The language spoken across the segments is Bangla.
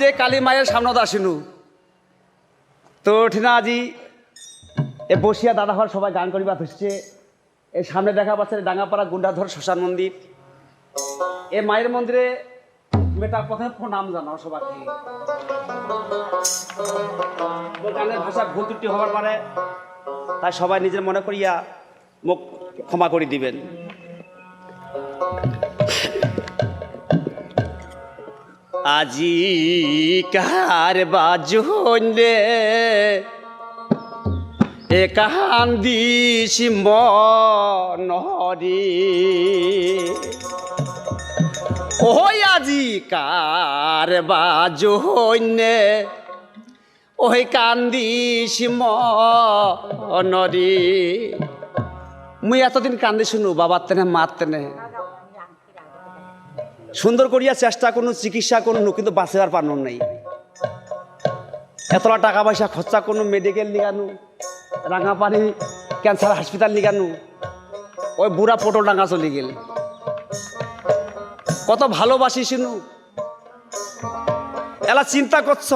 যে কালী মায়ের সামনে আসিনু। তো ঠিনা আজি এ বসিয়া দাদা ঘর সবাই গান করিবা হচ্ছে এই সামনে দেখা পাচ্ছে ডাঙ্গাপাড়া গুন্ডাধর শ্মশান মন্দির। এ মায়ের মন্দিরে বেটা প্রথমে প্রণাম জানাও সবাইকে। গানের ভাষা ভুল ত্রুটি হবার পারে তাই সবাই নিজের মনে করিয়া মুখ ক্ষমা করে দিবেন। আজি কার বাজলে একান দিস মনরি ওই আজি কার বাজনে? ওই কান্দিস মনরি মুই এতদিন কান্দি শুনু, বাবার তেনে, মার তেনে। সুন্দর করিয়া চেষ্টা করুন, চিকিৎসা করুন, কিন্তু বাঁচবার পারন নাই। এতলা টাকা পয়সা খরচা করুন মেডিকেল নিগানু রাঙাপানি ক্যান্সার হসপিটাল নিগানু, ওই বুড়া পটল ডাঙা চলে গেল। কত ভালোবাসি শুনু। এলা চিন্তা করছ,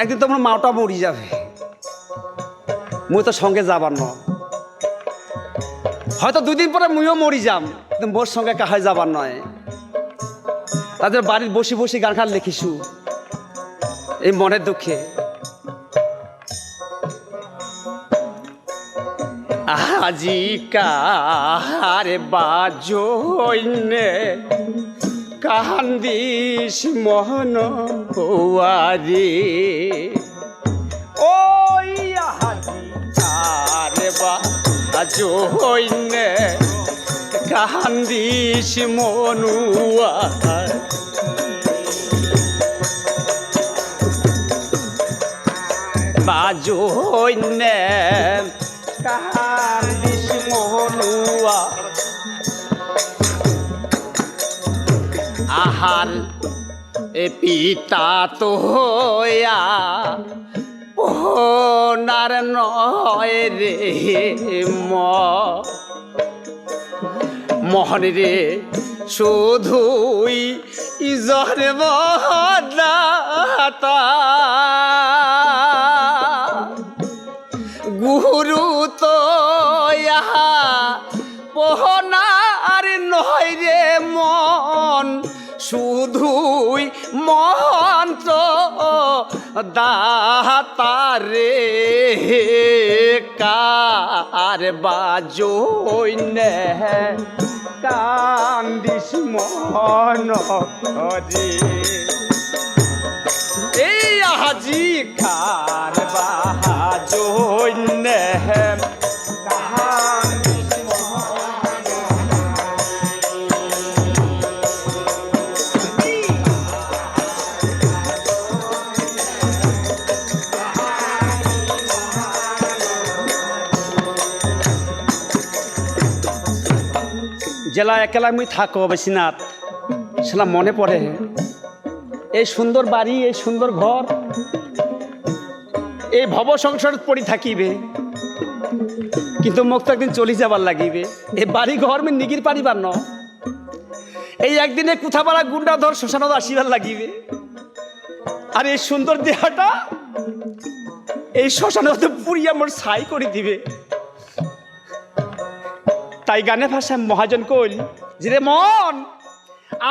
একদিন তোমার মাওটা মরি যাবে। মুই তো সঙ্গে যাবার ন হয়তো দুদিন পরে মুইও মরি যাম, কিন্তু মোর সঙ্গে কাহাই যাবার নয়। তাদের বাড়ির বসে বসে গান খান লিখিছু এই মনের দুঃখে। আজি কার বাজনে কান্দিস মোহন হওয়ারি ওই আজি কার বাজনে কান্দিস মনুয়া বাজনে কান্দিস মনুয়া আহার এ পিতা তো হইয়া ওনার নয় রে ম। মোহন রে শুধুই ইজর মহাদাতা গুরু তো ইহা পোহনার নয় রে মন শুধুই মন্ত্র দাতারে কার বাজো কান্দিস মন রে জেলা একেলা মুই থাকো বেশিনাথ, সেটা মনে পড়ে। এই সুন্দর বাড়ি, এই সুন্দর ঘর, এই ভব সংসার পড়ি থাকিবে। কিন্তু মোক তো একদিন চলি যাবার লাগিবে। এই বাড়ি ঘর মে নিগির পারিবার ন এই একদিনে কুথাপাড়া গুন্ডা ধর শ্মশানত আসিবার লাগিবে। আর এই সুন্দর দেহাটা এই শ্মশানত পুড়িয়া মোর ছাই করে দিবে তাই গানে ভাষায় মহাজন কইল, যে মন,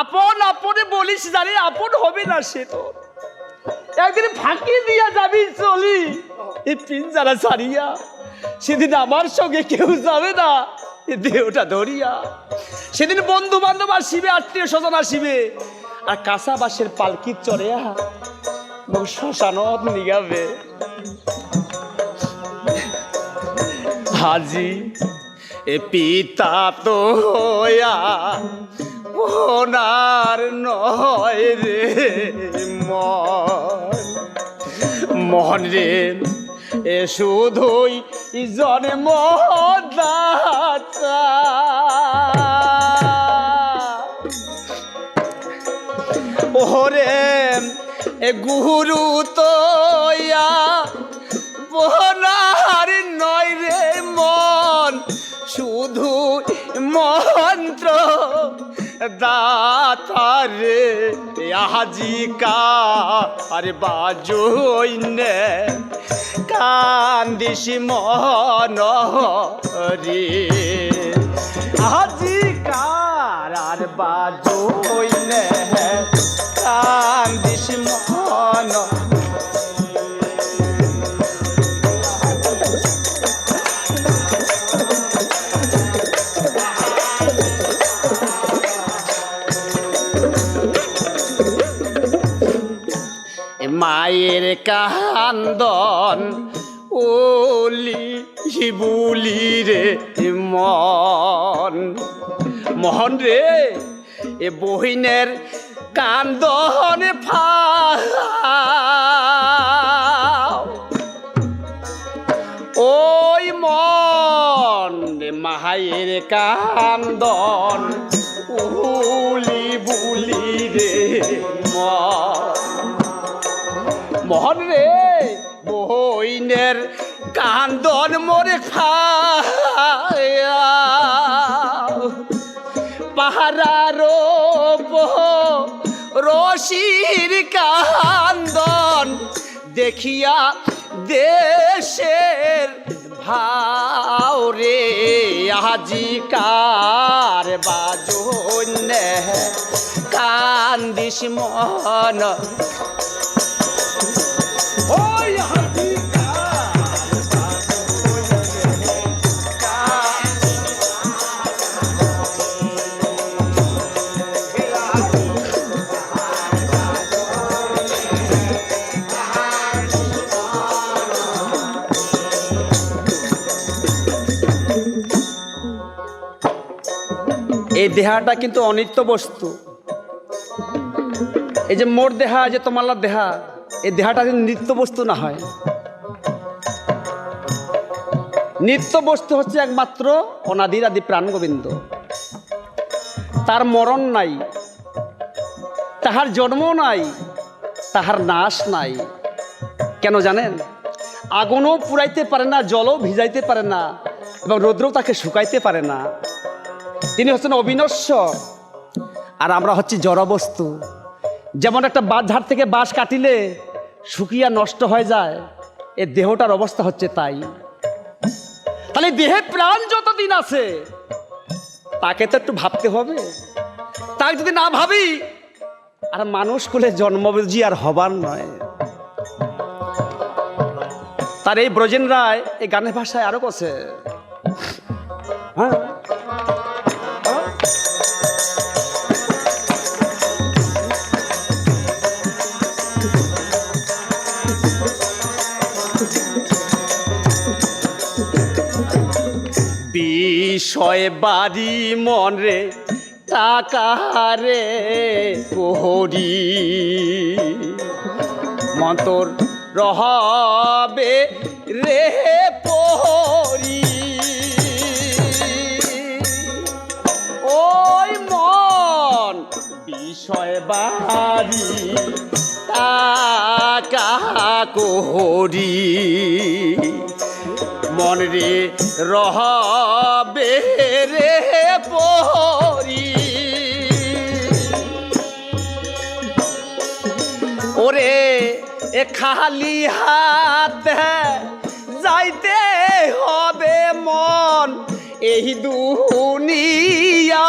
আপন আপনে বলিস জানি আপন হবে না সে তো। একদিন ফাঁকি দিয়া যাবি চলি এই পিঞ্জারা ছাড়িয়া, সেদিন আমার সঙ্গে কেউ যাবে না, এ দেহটা ধরিয়া। সেদিন বন্ধু বান্ধব আসিবে আত্মীয় স্বজন আসিবে, আর কাঁচা বাসের পালকির চড়িয়া শ্মশানত নিগাবে হাজি এ পিতা তো হইয়া ওনার নয় রে মন। রে, এ শুধুই জনে মদাতা ওরে, এ গুরু তো ইয়া বনার শুধু মন্ত্র দাতারে আজিকা আরে বাজইনে কান্দিস মন রে আজিকার আর বাজইনে কান্দিস মন কান্দন, ওলি বুলি রে মন। মোহন রে, এ বহিনের কান্দন ফা ওই মন মাহায়ের কান্দন মোহন রে বইনের কান্দন মোরে খায়া। পাহারার রশির কান্দন দেখিয়া দেশের ভাও রে আজিকার বাজন্য কান্দিস মন এই দেহাটা কিন্তু অনিত্য বস্তু। এই যে মোর দেহা যে তোমার দেহা, এই দেহাটা কিন্তু নিত্য বস্তু না হয়। নিত্য বস্তু হচ্ছে একমাত্র অনাদির আদি প্রাণ গোবিন্দ। তার মরণ নাই, তাহার জন্ম নাই, তাহার নাশ নাই। কেন জানেন? আগুনও পুরাইতে পারে না, জলও ভিজাইতে পারে না, এবং রৌদ্রও তাকে শুকাইতে পারে না। তিনি হচ্ছেন অবিনশ্বর। আর আমরা হচ্ছি জড়বস্তু। যেমন একটা ঝাড় থেকে বাঁশ কাটিলে শুকিয়া নষ্ট হয়ে যায়, এ দেহটার অবস্থা হচ্ছে তাই। তাহলে দেহে প্রাণ যতদিন আছে, তাকে তো একটু ভাবতে হবে। তাই যদি না ভাবি, আর মানুষ কুলে জন্ম আর হবার নয়। তার এই ব্রজেন রায় এই গানের ভাষায় আরও কছে। হ্যাঁ? বিষয় বাড়ি মনরে টাকারে কোহরি মন্তর রহবে রে পহরি। ওই মন বিষয় বাড়ি, টাকা কোহরি। মন রে রহবে রে পরি। ওরে, এ খালি হাত যাইতে হবে মন, এই দুনিয়া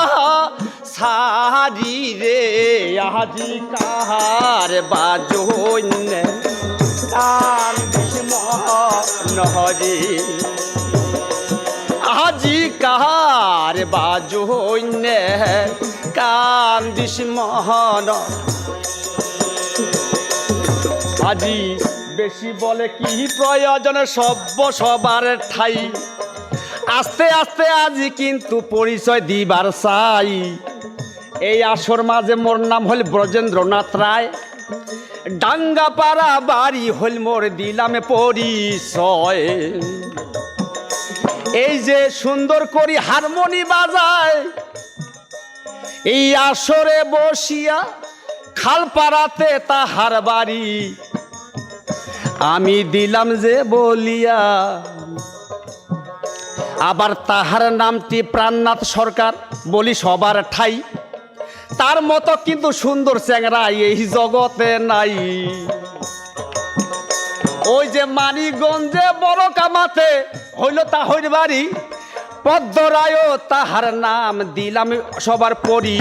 সারি রে আজি কাহার বাজন্য কান নহরে আজি কাহার বাজন্য কান দিস মহন আজি বেশি বলে কি প্রয়োজন সভ্য সবার ঠাই। আস্তে আস্তে আজি কিন্তু পরিচয় দিবার চাই। এই আসর মাঝে মোর নাম হল ব্রজেন্দ্রনাথ রায়। ডাঙ্গাপাড়া বাড়ি হল মোর দিলামে পরিচয়। এই যে সুন্দর করি হারমোনি বাজায়, এই আসরে বসিয়া খালপাড়াতে তাহার বাড়ি। আমি দিলাম যে বলিয়া, আবার তাহার নামটি প্রাণনাথ সরকার বলি সবার ঠাই। তার মতো কিন্তু সুন্দর চ্যাংরা এই জগতে নাই। ওই যে মানিগঞ্জে বড় কামাতে হইল তা হইর বাড়ি পদ্মরায় তাহার নাম দিলাম সবার পরি।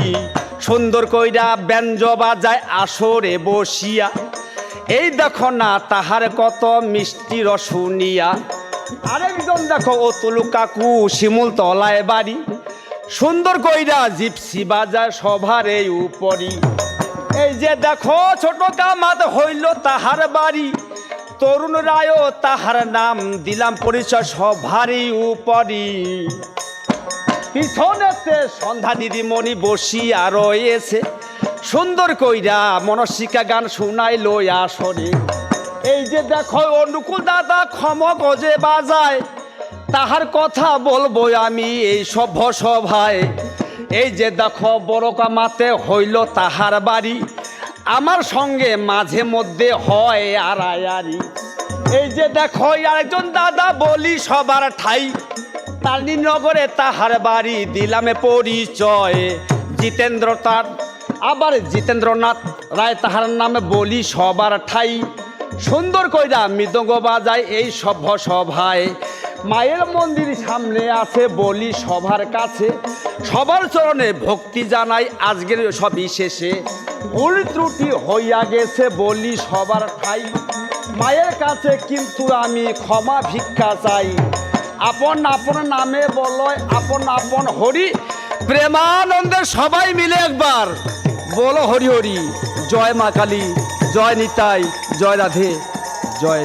সুন্দর কইরা ব্যঞ্জ বাজায় আসরে বসিয়া, এই দেখো না তাহার কত মিষ্টি রসুনিয়া আরেকজন দেখো অতুল কাকু শিমুল তলায় বাড়ি সুন্দর কইরা জিপসি বাজায় সবার এই উপরি। এই যে দেখো, ছোট কামাত হইল তাহার বাড়ি। তরুণ রায় তাহার নাম দিলাম পরিচয় সভারই উপরি। পিছনেতে সন্ধ্যা দিদিমণি বসিয়া রয়েছে সুন্দর কইরা মনসিকা গান শুনাই লই আসরে। এই যে দেখো, অনুকূল দাদা ক্ষম গজে বাজায়। তাহার কথা বলব আমি এই সভ্য সভায়। এই যে দেখো বড় কামাতে হইল তাহার বাড়ি। আমার সঙ্গে মাঝে মধ্যে হয় আড়ায়ারি এই যে দেখো আরেকজন দাদা বলি সবার ঠাই। নগরে তাহার বাড়ি দিলামে পরিচয়। জিতেন্দ্র তার, আবার জিতেন্দ্রনাথ রায় তাহার নামে বলি সবার ঠাই। সুন্দর কইরা মৃদঙ্গ বাজায় এই সভ্য সভায়। মায়ের মন্দির সামনে আছে বলি সবার কাছে। সবার চরণে ভক্তি জানাই আজকের সবই শেষে। ভুল ত্রুটি হইয়া গেছে বলি সবার ঠাই। মায়ের কাছে কিন্তু আমি ক্ষমা ভিক্ষা চাই। আপন আপন নামে বলয়, আপন আপন হরি। প্রেমানন্দে সবাই মিলে একবার। বলো হরি হরি, জয় মা কালী, জয় নিতাই, জয় রাধে, জয়